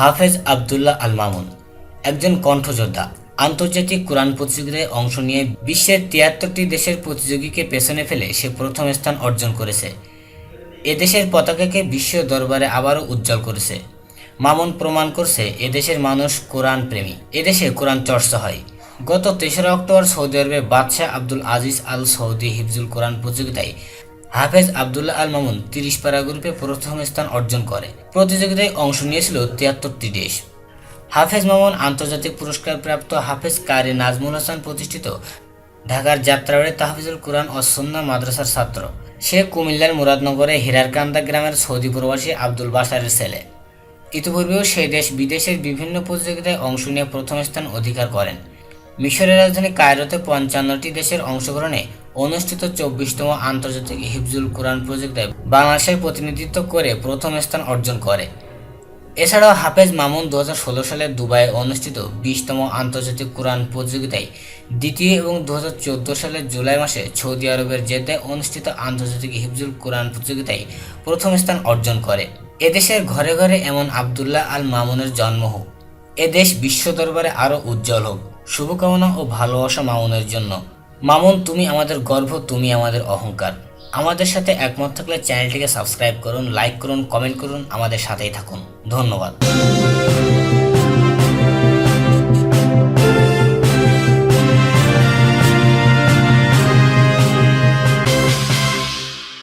হাফেজ আবদুল্লাহ আল মামুন একজন কণ্ঠযোদ্ধা। আন্তর্জাতিক কোরআন প্রতিযোগিতায় অংশ নিয়ে বিশ্বের তিয়াত্তরটি দেশের প্রতিযোগীকে পেছনে ফেলে সে প্রথম স্থান অর্জন করেছে। এদেশের পতাকাকে বিশ্ব দরবারে আবারও উজ্জ্বল করেছে। মামুন প্রমাণ করছে এদেশের মানুষ কোরআন প্রেমী। এদেশে কোরআন চর্চা হয়। গত তেসরা অক্টোবর সৌদি আরবে বাদশাহ আব্দুল আজিজ আল সৌদি হিফজুল কোরআন প্রতিযোগিতায় হাফেজ আবদুল্লাহ আল মামুন তিরিশ পারা গ্রুপে প্রথম স্থান অর্জন করে। প্রতিযোগিতায় অংশ নিয়েছিল তিয়াত্তরটি দেশ। হাফেজ মামুন আন্তর্জাতিক পুরস্কার প্রাপ্ত হাফেজ কারি নাজমুল হাসান প্রতিষ্ঠিত ঢাকার যাত্রাবাড়ি তাহফিজুল কোরআন সন্না মাদ্রাসার ছাত্র। সে কুমিল্লার মুরাদনগরে হীরারকান্দা গ্রামের সৌদি প্রবাসী আব্দুল বাসারের ছেলে। ইতিপূর্বেও সেই দেশ বিদেশের বিভিন্ন প্রতিযোগিতায় অংশ নিয়ে প্রথম স্থান অধিকার করেন। মিশরের রাজধানী কায়রোতে পঞ্চান্নটি দেশের অংশগ্রহণে অনুষ্ঠিত চব্বিশতম আন্তর্জাতিক হিফজুল কোরআন প্রতিযোগিতায় বাংলাদেশের প্রতিনিধিত্ব করে প্রথম স্থান অর্জন করে। এছাড়াও হাফেজ মামুন দু হাজার ষোলো সালে দুবাইয়ে অনুষ্ঠিত বিশতম আন্তর্জাতিক কোরআন প্রতিযোগিতায় দ্বিতীয় এবং দু হাজার চোদ্দ সালের জুলাই মাসে সৌদি আরবের জেদ্দায় অনুষ্ঠিত আন্তর্জাতিক হিফজুল কোরআন প্রতিযোগিতায় প্রথম স্থান অর্জন করে। এদেশের ঘরে ঘরে এমন আবদুল্লাহ আল মামুনের জন্ম হোক। এদেশ বিশ্ব দরবারে আরও উজ্জ্বল হোক। শুভকামনা ও ভালোবাসা মামুনের জন্য। মামুন, তুমি আমাদের গর্ব, তুমি আমাদের অহংকার। আমাদের সাথে একমত থাকলে চ্যানেলটিকে সাবস্ক্রাইব করুন, লাইক করুন, কমেন্ট করুন, আমাদের সাথেই থাকুন। ধন্যবাদ।